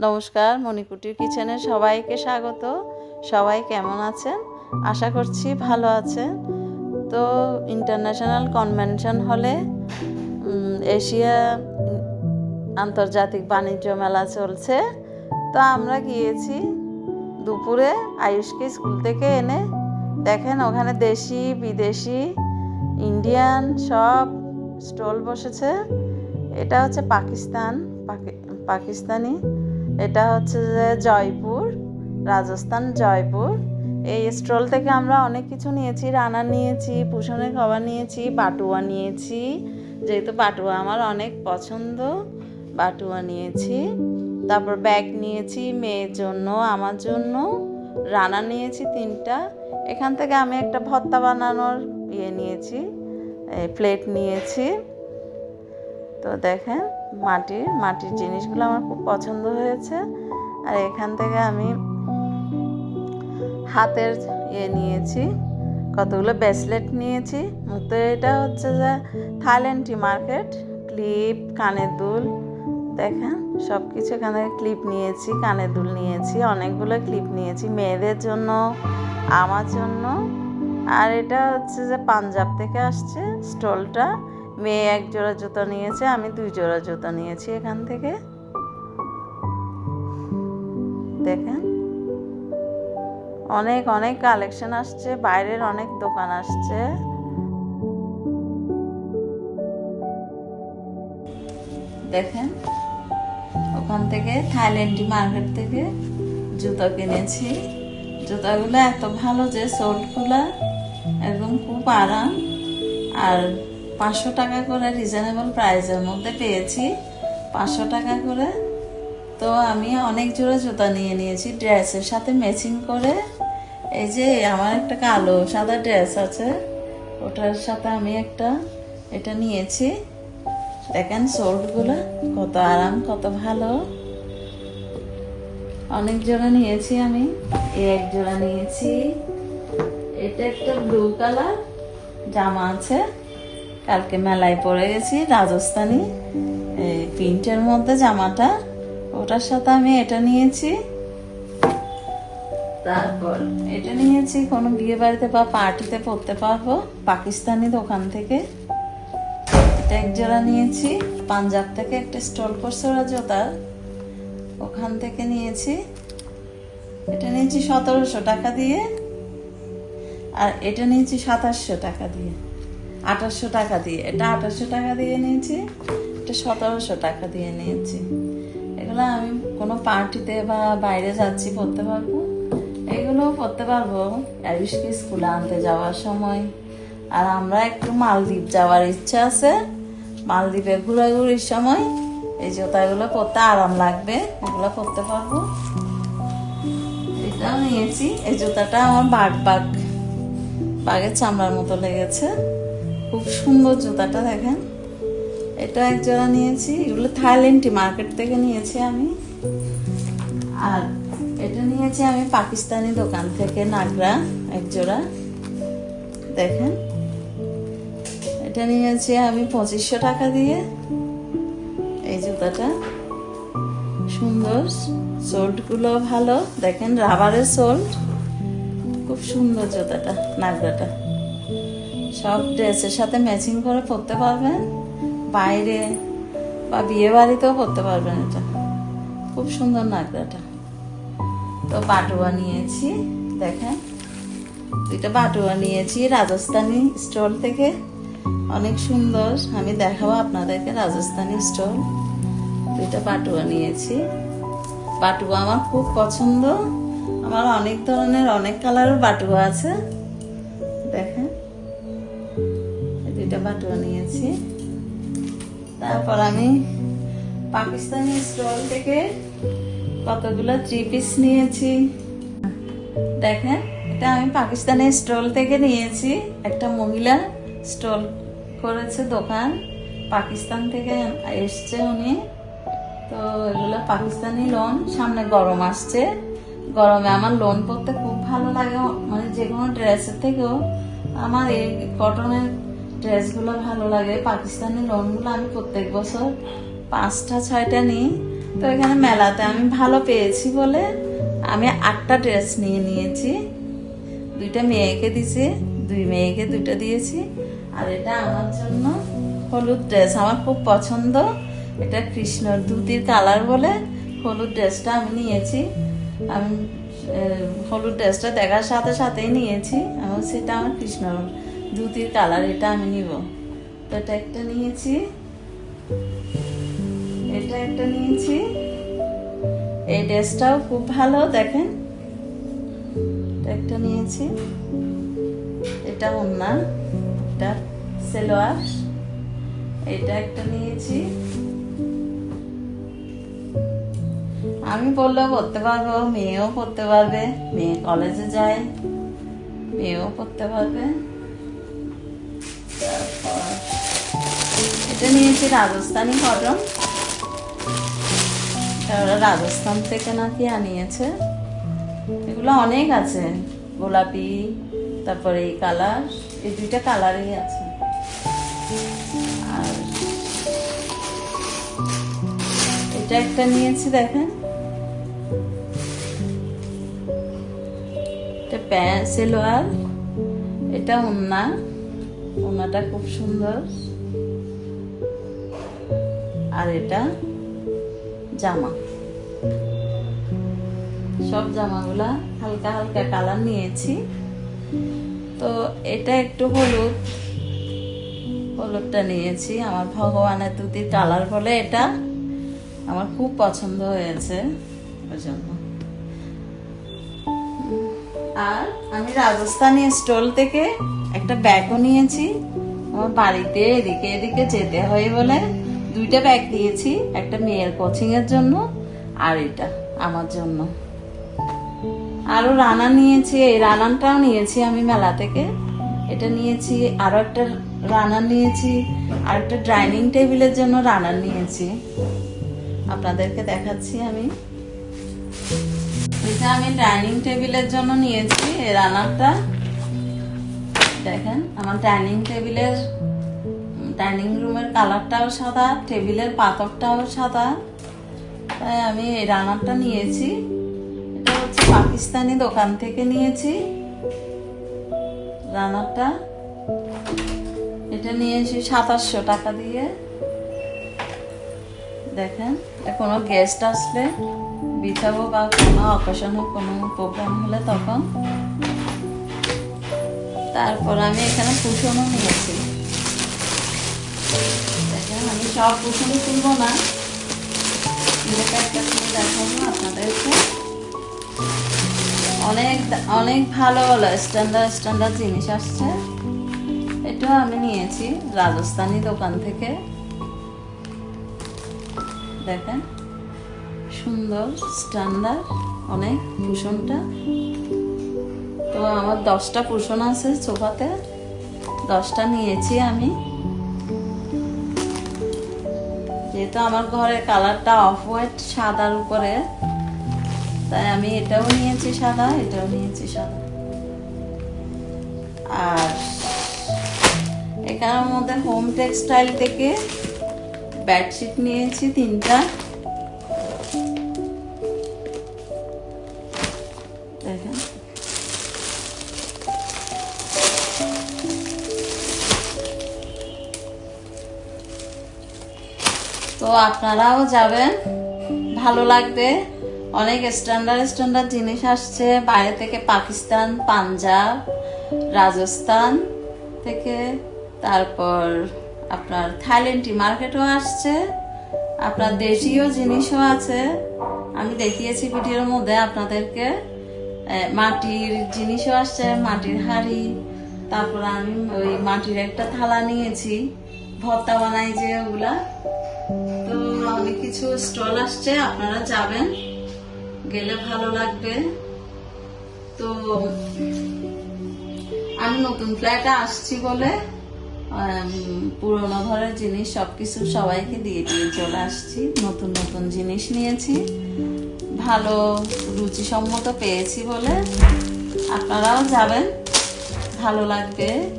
নমস্কার, মণিকুটির কিচেনে সবাইকে স্বাগত। সবাই কেমন আছেন? আশা করছি ভালো আছেন। তো ইন্টারন্যাশনাল কনভেনশন হলে এশিয়া আন্তর্জাতিক বাণিজ্য মেলা চলছে। তো আমরা গিয়েছি দুপুরে আয়ুষকে স্কুল থেকে এনে। দেখেন ওখানে দেশি, বিদেশি, ইন্ডিয়ান সব স্টল বসেছে। এটা হচ্ছে পাকিস্তান, পাকি- পাকিস্তানি এটা হচ্ছে যে জয়পুর, রাজস্থান, জয়পুর। এই স্টল থেকে আমরা অনেক কিছু নিয়েছি, রান্না নিয়েছি পুষণের খাবার নিয়েছি বাটুয়া নিয়েছি। যেহেতু বাটুয়া আমার অনেক পছন্দ বাটুয়া নিয়েছি। তারপর ব্যাগ নিয়েছি মেয়ের জন্য, আমার জন্য। রান্না নিয়েছি তিনটা। এখান থেকে আমি একটা ভর্তা বানানোর ইয়ে নিয়েছি প্লেট নিয়েছি। তো দেখেন, মাটির মাটির জিনিসগুলো আমার খুব পছন্দ হয়েছে। আর এখান থেকে আমি হাতের ইয়ে নিয়েছি, কতগুলো ব্রেসলেট নিয়েছি। তো এটা হচ্ছে যে থাইল্যান্ডি মার্কেট ক্লিপ কানের দুল। দেখেন সব কিছু এখান থেকে ক্লিপ নিয়েছি, কানের দুল নিয়েছি, অনেকগুলো ক্লিপ নিয়েছি, মেয়েদের জন্য, আমার জন্য। আর এটা হচ্ছে যে পাঞ্জাব থেকে আসছে স্টলটা মেয়ে এক জোড়া জুতো নিয়েছে, আমি দুই জোড়া জুতো নিয়েছি এখান থেকে। দেখেন। অনেক অনেক কালেকশন আসছে, বাইরের অনেক দোকান আসছে। দেখেন, ওখান থেকে থাইল্যান্ডি মার্কেট থেকে জুতো কিনেছি। জুতাগুলো এত ভালো যে সোলগুলো একদম খুব আরাম। আর পাঁচশো টাকা করে রিজনেবল প্রাইসের মধ্যে পেয়েছি। পাঁচশো টাকা করে। তো আমি অনেক জোড়া জুতা নিয়ে নিয়েছি। ড্রেসের সাথে ম্যাচিং করে। এই যে আমার একটা কালো, সাদা ড্রেস আছে। ওটার সাথে আমি একটা এটা নিয়েছি। দেখেন সোল্টগুলো কত আরাম, কত ভালো। অনেক জোড়া নিয়েছি আমি। এই এক জোড়া নিয়েছি। এটা একটা ব্লু কালার জামা আছে। কালকে মেলায় পরে গেছি, রাজস্থানি এই প্রিন্টের মধ্যে জামাটা। ওটার সাথে আমি এটা নিয়েছি। তারপর এটা নিয়েছি, কোনো বিয়ে বাড়িতে বা পার্টিতে পরতে পারব, পাকিস্তানি দোকান থেকে। এটা এক জোড়া নিয়েছি, পাঞ্জাব থেকে একটা স্টল করছে ওরা জোতার ওখান থেকে নিয়েছি। এটা নিয়েছি সতেরোশো টাকা দিয়ে, আর এটা নিয়েছি সাতাশশো টাকা দিয়ে। আঠাশশো টাকা দিয়ে। এটা আঠাশশো টাকা দিয়ে নিয়েছি, এটা সতেরোশো টাকা দিয়ে নিয়েছি। এগুলো আমি কোনো পার্টিতে বা বাইরে যাচ্ছি পড়তে পারব? এগুলোও পড়তে পারব। আয়ুষকে স্কুলে আনতে যাওয়ার সময়। আর আমরা একটু মালদ্বীপ যাওয়ার ইচ্ছা আছে। মালদ্বীপে ঘোরাঘুরির সময় এই জুতাগুলো পরতে আরাম লাগবে, এগুলো পরতে পারব। এটাও নিয়েছি। এই জুতাটা আমার বাঘ বাঘ, বাঘের চামড়ার মতো লেগেছে। খুব সুন্দর জুতাটা দেখেন। এটা এক জোড়া নিয়েছি, এগুলো থাইল্যান্ডি মার্কেট থেকে নিয়েছি আমি। আর এটা নিয়েছি আমি পাকিস্তানি দোকান থেকে, নাগরা, এক জোড়া। দেখেন, এটা নিয়েছি আমি পঁচিশশো টাকা দিয়ে। এই জুতাটা সুন্দর সোল্টগুলো ভালো। দেখেন, রাবারের সোল্ট খুব সুন্দর জুতাটা, নাগরাটা। সব ড্রেসের সাথে ম্যাচিং করে পরতে পারবেন। বাইরে বা বিয়ে বাড়িতেও পরতে পারবেন এটা। খুব সুন্দর নাগরাটা তো বাটুয়া নিয়েছি, দেখেন। দুইটা বাটুয়া নিয়েছি, রাজস্থানি স্টল থেকে। অনেক সুন্দর। আমি দেখাবো আপনাদেরকে রাজস্থানি স্টল। দুইটা বাটুয়া নিয়েছি। বাটুয়া আমার খুব পছন্দ। আমার অনেক ধরনের, অনেক কালারের বাটুয়া আছে। দুইটা বাটুয়া নিয়েছি। তারপর আমি পাকিস্তানি স্টল থেকে কতগুলো থ্রি পিস নিয়েছি। দেখেন, এটা আমি পাকিস্তানি স্টল থেকে নিয়েছি। একটা মহিলা স্টল করেছে দোকান, পাকিস্তান থেকে এসছে উনি। তো এগুলো পাকিস্তানি লোন সামনে গরম আসছে। গরমে আমার লোন পরতে খুব ভালো লাগে। মানে যে কোনো ড্রেসের থেকেও আমার এই কটনের ড্রেসগুলো ভালো লাগে, পাকিস্তানি লোনগুলো আমি প্রত্যেক বছর পাঁচটা, ছয়টা নিই। তো এখানে মেলাতে আমি ভালো পেয়েছি বলে আমি আটটা ড্রেস নিয়ে নিয়েছি। দুইটা মেয়েকে দিছি দুই মেয়েকে দুইটা দিয়েছি। আর এটা আমার জন্য হলুদ ড্রেস, আমার খুব পছন্দ। এটা কৃষ্ণর ধুতির কালার বলে হলুদ ড্রেসটা আমি নিয়েছি। আমি হলুদ ড্রেসটা দেখার সাথে সাথেই নিয়েছি। এবং সেটা আমার কৃষ্ণর ধুতির কালার এটা আমি নিব। তো এটা একটা নিয়েছি। এটা একটা নিয়েছি। এই ড্রেসটাও খুব ভালো, দেখেন। একটা নিয়েছি। এটা ওন্না, এটা সেলোয়ার। এটা একটা নিয়েছি। আমি বললেও পড়তে পারব, মেয়েও পড়তে পারবে, মেয়ে কলেজে যায়, মেয়েও পড়তে পারবে। এটা নিয়েছি রাজস্থানি কটন রাজস্থান থেকে নাকি আনিয়েছে। এগুলো অনেক আছে। গোলাপি, তারপরে এই কালার, এই দুইটা কালারই আছে। আর এটা একটা নিয়েছি দেখেন। এটা প্যান্ট সেলোয়ার। এটা ওনা ওনাটা খুব সুন্দর। আর এটা জামা। সব জামাগুলা হালকা হালকা কালার নিয়েছি। তো এটা একটু হলুদ, হলুদটা নিয়েছি। আমার ভগবানের দুটির কালার বলে এটা আমার খুব পছন্দ হয়েছে ওই জন্য। আর আমি রাজস্থানি স্টল থেকে একটা ব্যাগও নিয়েছি। আমার বাড়িতে এদিকে এদিকে যেতে হয় বলে দুইটা ব্যাগ দিয়েছি, একটা মেয়ের কোচিং এর জন্য আর এটা আমার জন্য। আরও রানা নিয়েছি, এই রানানটাও নিয়েছি আমি মেলা থেকে। এটা নিয়েছি, আরও একটা রানার নিয়েছি, আর একটা ডাইনিং টেবিলের জন্য রানার নিয়েছি। আপনাদেরকে দেখাচ্ছি আমি। এটা আমি ডাইনিং টেবিলের জন্য নিয়েছি, এই রানারটা দেখেন, আমার ডাইনিং টেবিলের ডাইনিং রুমের কালারটাও সাদা, টেবিলের পাথরটাও সাদা। তাই আমি এই রানারটা নিয়েছি। এটা হচ্ছে পাকিস্তানি দোকান থেকে নিয়েছি রানারটা। এটা নিয়েছি সাতাশশো টাকা দিয়ে। দেখেন কোনো গেস্ট আসলে। বিছাবো বা কোনো অকেশনে কোনো প্রোগ্রাম হলে তখন। তারপর আমি এখানে কুশনও নিয়েছি। সব কুশন তুলবো না। আপনাদেরকে অনেক অনেক ভালো ভালো স্ট্যান্ডার্ড স্ট্যান্ডার্ড জিনিস আসছে। এটা আমি নিয়েছি রাজস্থানি দোকান থেকে। দেখেন, সুন্দর স্ট্যান্ডার্ড অনেক কুশনটা তো আমার দশটা কুশন আছে সোফাতে। দশটা নিয়েছি আমি। যেহেতু আমার ঘরের কালারটা অফ হোয়াইট সাদার উপরে, তাই আমি এটাও নিয়েছি সাদা, এটাও নিয়েছি সাদা। আর এখানের মধ্যে হোম টেক্সটাইল থেকে বেডশিট নিয়েছি তিনটা। তো আপনারাও যাবেন। ভালো লাগবে। অনেক স্ট্যান্ডার্ড স্ট্যান্ডার্ড জিনিস আসছে। বাইরে থেকে পাকিস্তান, পাঞ্জাব, রাজস্থান থেকে, তারপর আপনার থাইল্যান্ডি মার্কেটও আসছে। আপনার দেশীয় জিনিসও আছে। আমি দেখিয়েছি ভিডিওর মধ্যে আপনাদেরকে। মাটির জিনিসও আসছে, মাটির হাঁড়ি। তারপর আমি ওই মাটির একটা থালা নিয়েছি। ভর্তা বানাই যে ওগুলা। তো অনেক কিছু স্টল আসছে, আপনারা যাবেন। গেলে ভালো লাগবে। তো, আমি নতুন ফ্ল্যাটে আসছি বলে পুরোনো ঘরের জিনিস সবকিছু সবাইকে দিয়ে দিয়ে চলে আসছি। নতুন নতুন জিনিস নিয়েছি। ভালো, রুচিসম্মত পেয়েছি বলে। আপনারাও যাবেন। ভালো লাগবে।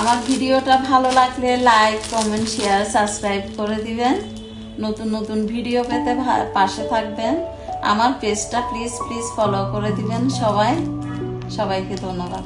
আমার ভিডিওটা ভালো লাগলে লাইক কমেন্ট শেয়ার সাবস্ক্রাইব করে দিবেন। নতুন নতুন ভিডিও পেতে পাশে থাকবেন। আমার পেজটা প্লিজ প্লিজ ফলো করে দিবেন সবাই। সবাইকে ধন্যবাদ।